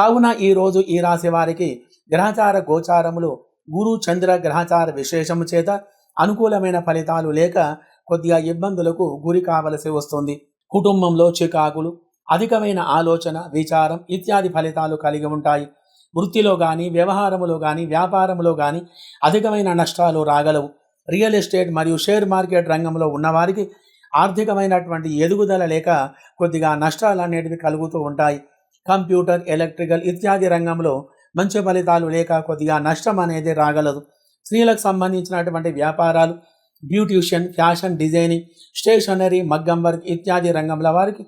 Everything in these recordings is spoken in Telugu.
కావున ఈరోజు ఈ రాశి వారికి గ్రహచార గోచారములు గురు చంద్ర గ్రహచార విశేషము చేత అనుకూలమైన ఫలితాలు లేక కొద్దిగా ఇబ్బందులకు గురి కావలసి వస్తుంది. కుటుంబంలో చికాకులు అధికమైన ఆలోచన విచారం ఇత్యాది ఫలితాలు కలిగి ఉంటాయి. వృత్తిలో కానీ వ్యవహారములో కానీ వ్యాపారములో కానీ అధికమైన నష్టాలు రాగలవు. రియల్ ఎస్టేట్ మరియు షేర్ మార్కెట్ రంగంలో ఉన్నవారికి ఆర్థికమైనటువంటి ఎదుగుదల లేక కొద్దిగా నష్టాలు అనేటివి కలుగుతూ ఉంటాయి. కంప్యూటర్ ఎలక్ట్రికల్ ఇత్యాది రంగంలో మంచి ఫలితాలు లేక కొద్దిగా నష్టం అనేది రాగలదు. స్త్రీలకు సంబంధించినటువంటి వ్యాపారాలు బ్యూటిషియన్ ఫ్యాషన్ డిజైనింగ్ స్టేషనరీ మగ్గం వర్క్ ఇత్యాది రంగంలో వారికి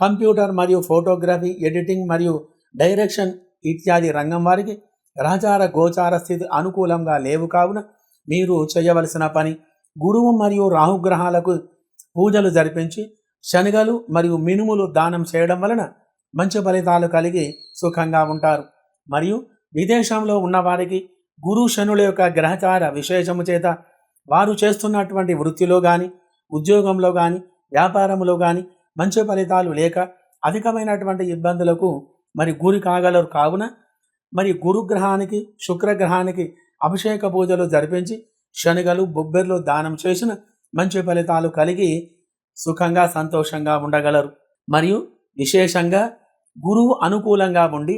కంప్యూటర్ మరియు ఫోటోగ్రఫీ ఎడిటింగ్ మరియు డైరెక్షన్ ఇత్యాది రంగం వారికి గ్రహచార గోచార స్థితి అనుకూలంగా లేవు కావున మీరు చేయవలసిన పని గురువు మరియు రాహుగ్రహాలకు పూజలు జరిపించి శనగలు మరియు మినుములు దానం చేయడం వలన మంచి ఫలితాలు కలిగి సుఖంగా ఉంటారు. మరియు విదేశంలో ఉన్నవారికి గురు శనుల యొక్క గ్రహచార విశేషము చేత వారు చేస్తున్నటువంటి వృత్తిలో కానీ ఉద్యోగంలో కానీ వ్యాపారంలో కానీ మంచి ఫలితాలు లేక అధికమైనటువంటి ఇబ్బందులకు మరి గురి కాగలరు కావున మరి గురుగ్రహానికి శుక్రగ్రహానికి అభిషేక పూజలు జరిపించి శనగలు బొబ్బెర్లు దానం చేసిన మంచి ఫలితాలు కలిగి సుఖంగా సంతోషంగా ఉండగలరు. మరియు విశేషంగా గురువు అనుకూలంగా ఉండి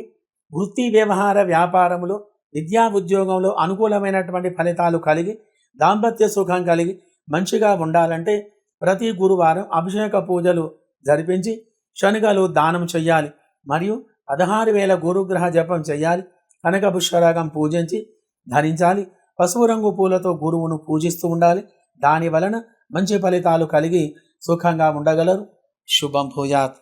వృత్తి వ్యవహార వ్యాపారములు విద్యా ఉద్యోగంలో అనుకూలమైనటువంటి ఫలితాలు కలిగి దాంపత్య సుఖం కలిగి మంచిగా ఉండాలంటే ప్రతి గురువారం అభిషేక పూజలు జరిపించి శనగలు దానం చెయ్యాలి. మరియు పదహారు వేల గురుగ్రహ జపం చేయాలి కనక పుష్కరాగం పూజించి ధరించాలి. పసుపు రంగు పూలతో గురువును పూజిస్తూ ఉండాలి. దాని వలన మంచి ఫలితాలు కలిగి సుఖంగా ఉండగలరు. శుభం భూయాత్.